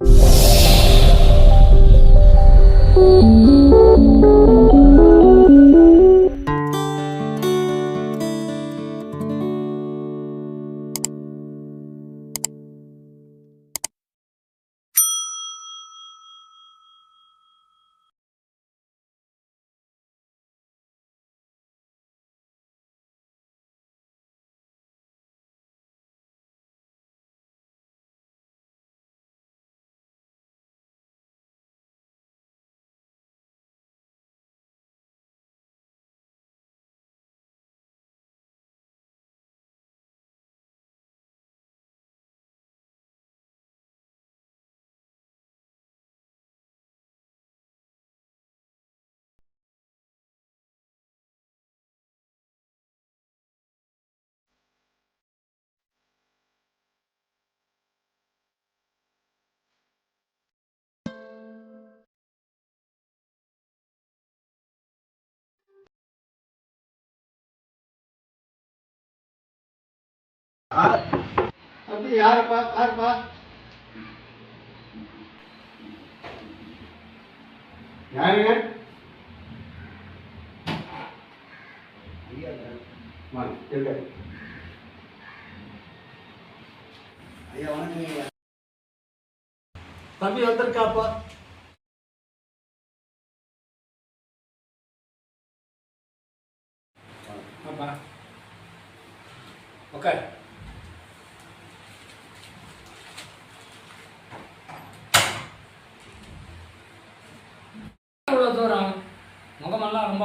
you அப்படி யாருப்பா? யாருப்பா? யாருங்க ஐயா தம்பி வந்திருக்காப்பா. அப்பா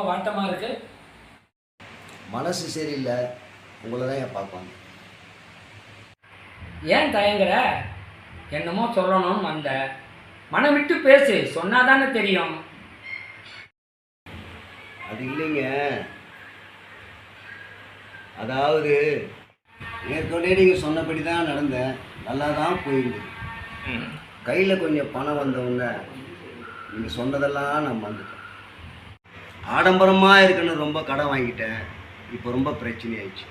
ரொம்ப வாட்டமாக இருக்கு? மனசு சரியில்லை உங்களை தான் ஏன் பார்ப்பாங்க? ஏன் தயங்குற? என்னமோ சொல்லணும்னு வந்த. மனம் விட்டு பேசு சொன்னாதானே தெரியும். அது இல்லைங்க. அதாவது ஏற்கனவே நீங்கள் சொன்னபடி தான் நடந்தேன். நல்லா தான் போயிடுது கையில் கொஞ்சம் பணம் வந்த உடனே நீங்கள் சொன்னதெல்லாம் நான் வந்துட்டேன் ஆடம்பரமாக இருக்குன்னு ரொம்ப கடன் வாங்கிட்டேன். இப்போ ரொம்ப பிரச்சனை ஆயிடுச்சு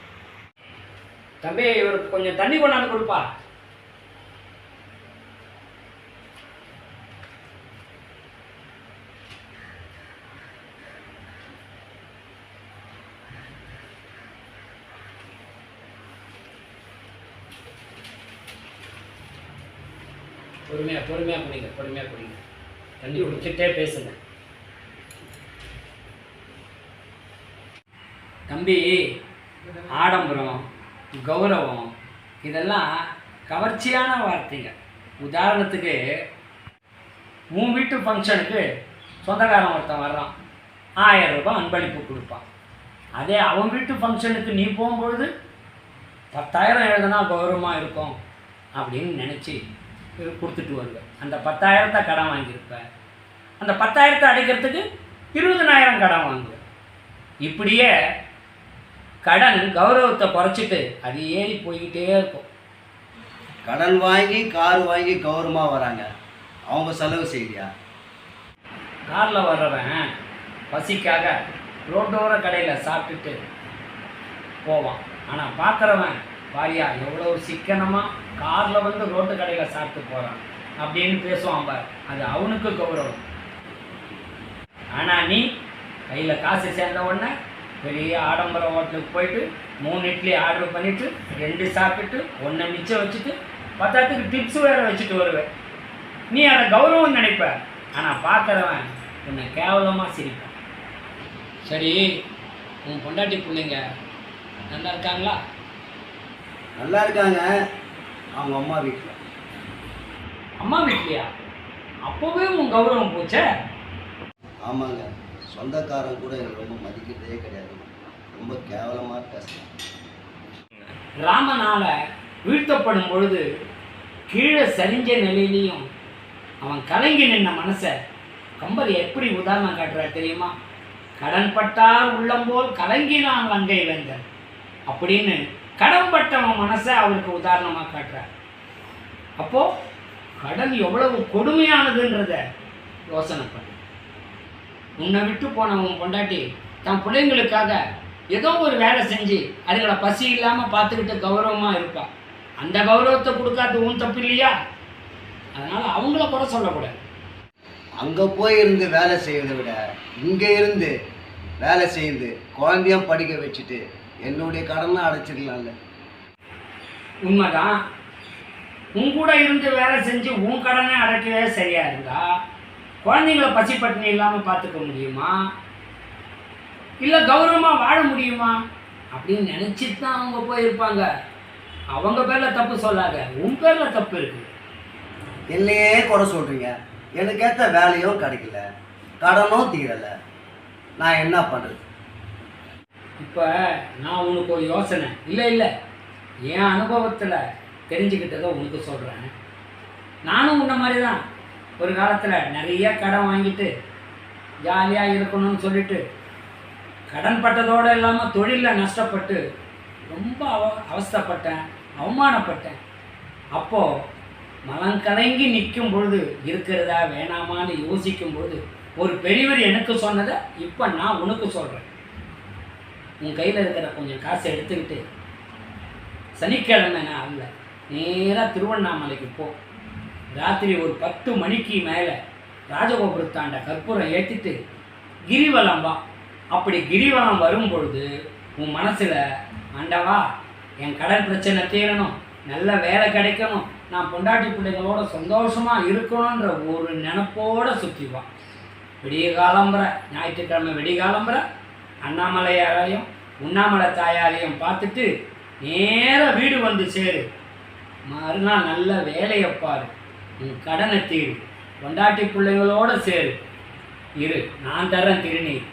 தம்பி இவருக்கு கொஞ்சம் தண்ணி கொண்டாந்து கொடுப்பா. பொறுமையா பொறுமையா குடிங்க பொறுமையா குடிங்க. தண்ணி குடிச்சிட்டே பேசுங்க. தம்பி ஆடம்பரம் கௌரவம் இதெல்லாம் கவர்ச்சியான வார்த்தைங்க உதாரணத்துக்கு உன் வீட்டு ஃபங்க்ஷனுக்கு சொந்தக்காரன் ஒருத்தன் வர்றான். ஆயிரம் ரூபாய் அன்பளிப்பு கொடுப்பான். அதே அவன் வீட்டு ஃபங்க்ஷனுக்கு நீ போகும்பொழுது பத்தாயிரம் எழுதுனா கௌரவமாக இருக்கும் அப்படின்னு நினச்சி கொடுத்துட்டு வருவேன் அந்த பத்தாயிரத்தை கடன் வாங்கியிருப்பேன் அந்த பத்தாயிரத்தை அடைக்கிறதுக்கு இருபதனாயிரம் கடன் வாங்குவேன் இப்படியே கடன் கௌரவத்தை குறைச்சிட்டு அது ஏறி போய்கிட்டே இருக்கும். கடன் வாங்கி கார் வாங்கி கௌரவமாக வராங்க. அவங்க செலவு செய்யலையா காரில் வர்றவன் பசிக்காக ரோட்டோர கடையில் சாப்பிட்டுட்டு போவான். ஆனால் பார்க்குறவன் வாரியா எவ்வளோ சிக்கனமாக காரில் வந்து ரோட்டு கடையில் சாப்பிட்டு போகிறான் அப்படின்னு பேசுவான் பார். அது அவனுக்கு கௌரவம். ஆனால் நீ கையில் காசு சேர்ந்த உடனே பெரிய ஆடம்பர ஹோட்டலுக்கு போயிட்டு மூணு இட்லி ஆர்டர் பண்ணிவிட்டு ரெண்டு சாப்பிட்டு ஒன்றை மிச்சம் வச்சுட்டு பத்தாத்துக்கு டிப்ஸ் வேறு வச்சுட்டு வருவேன். நீ அதை கௌரவம் நினைப்ப ஆனால் பார்க்குறவன் உன்னை கேவலமாக சிரிப்பான். சரி உன் பொண்டாட்டி பிள்ளைங்க நல்லா இருக்காங்களா? நல்லா இருக்காங்க. அவங்க அம்மா வீட்டில் அம்மா வீட்லையா? அப்போவே உன் கௌரவம் போச்சே? ஆமாங்க. சொந்தக்காரன் கூட எனக்கு ரொம்ப மதிக்கிறதே கிடையாது. ரொம்ப கேவலமாக பேசுகிறேன் ராமனால் வீழ்த்தப்படும் பொழுது கீழே சரிஞ்ச நிலையிலையும் அவன் கலங்கி நின்ன மனசை கம்பர் எப்படி உதாரணம் காட்டுறார் தெரியுமா? கடன் உள்ளம்போல் கலங்கினான் லங்கை வேந்தன் அப்படின்னு கடன்பட்டவன் மனசை அவருக்கு உதாரணமாக காட்டுறார். அப்போது கடன் எவ்வளவு கொடுமையானதுன்றத யோசனை பண்ண. உன்னை விட்டு போன உன் பொண்டாட்டி தன் பிள்ளைங்களுக்காக ஏதோ ஒரு வேலை செஞ்சு அதுகளை பசி இல்லாமல் பார்த்துக்கிட்டு கௌரவமாக இருப்பா. அந்த கௌரவத்தை கொடுக்காது உன் தப்பு இல்லையா? அதனால் அவங்கள குறை சொல்லக்கூடாது. அங்கே போய் இருந்து வேலை செய்வதை விட இங்கே இருந்து வேலை செய்து குழந்தையும் படிக்க வச்சுட்டு என்னுடைய கடனை அடைச்சிடலாம்ல. உண்மைதான். உன் கூட இருந்து வேலை செஞ்சு உன் கடனை அடைக்கவே சரியா இருந்தா குழந்தைங்கள பசி பட்டினி இல்லாமல் பார்த்துக்க முடியுமா? இல்லை கௌரவமாக வாழ முடியுமா? அப்படின்னு நினச்சிட்டு தான் அவங்க போயிருப்பாங்க. அவங்க பேரில் தப்பு சொல்லாத உன் பேரில் தப்பு இருக்கு. என்னையே குறை சொல்கிறீங்க எனக்கேற்ற வேலையும் கிடைக்கல. கடனும் தீரலை. நான் என்ன பண்ணுறது இப்போ நான் உனக்கு ஒரு யோசனை. இல்லை இல்லை. என் அனுபவத்தில் தெரிஞ்சுக்கிட்டதை உனக்கு சொல்கிறேன் நானும் உன்ன மாதிரி தான் ஒரு காலத்தில் நிறைய கடன் வாங்கிட்டு ஜாலியாக இருக்கணும்னு சொல்லிட்டு கடன் பட்டதோடு இல்லாமல் தொழிலில் நஷ்டப்பட்டு ரொம்ப அவ அவஸ்தைப்பட்டேன் அவமானப்பட்டேன். அப்போது மனம் கலங்கி நிற்கும் பொழுது இருக்கிறதா வேணாமான்னு யோசிக்கும் பொழுது ஒரு பெரியவர் எனக்கு சொன்னதை இப்போ நான் உனக்கு சொல்கிறேன் உன் கையில் இருக்கிற கொஞ்சம் காசை எடுத்துக்கிட்டு சனிக்கிழமை நான் அல்ல நேராக திருவண்ணாமலைக்கு போ. ராத்திரி ஒரு பத்து மணிக்கு மேலே ராஜகோபுரத்தாண்ட கற்பூரம் ஏற்றிட்டு கிரிவலம் வா. அப்படி கிரிவலம் வரும் பொழுது உன் மனசில் ஆண்டவா என் கடன் பிரச்சனை தீரணும். நல்ல வேலை கிடைக்கணும். நான் பொண்டாட்டி பிள்ளைங்களோட சந்தோஷமாக இருக்கணுன்ற ஒரு நினப்போடு சுற்றிவான் விடிய காலம்புற ஞாயிற்றுக்கிழமை விடிய காலம்புற அண்ணாமலையாரையும் உண்ணாமலை தாயாரையும் பார்த்துட்டு நேராக வீடு வந்து சேரு. மறுநாள் நல்ல வேலையை பாரு. நீ கடனை தீர். பொண்டாட்டி பிள்ளைங்களோட சேரு. இரு நான் தரேன் திருநீர்.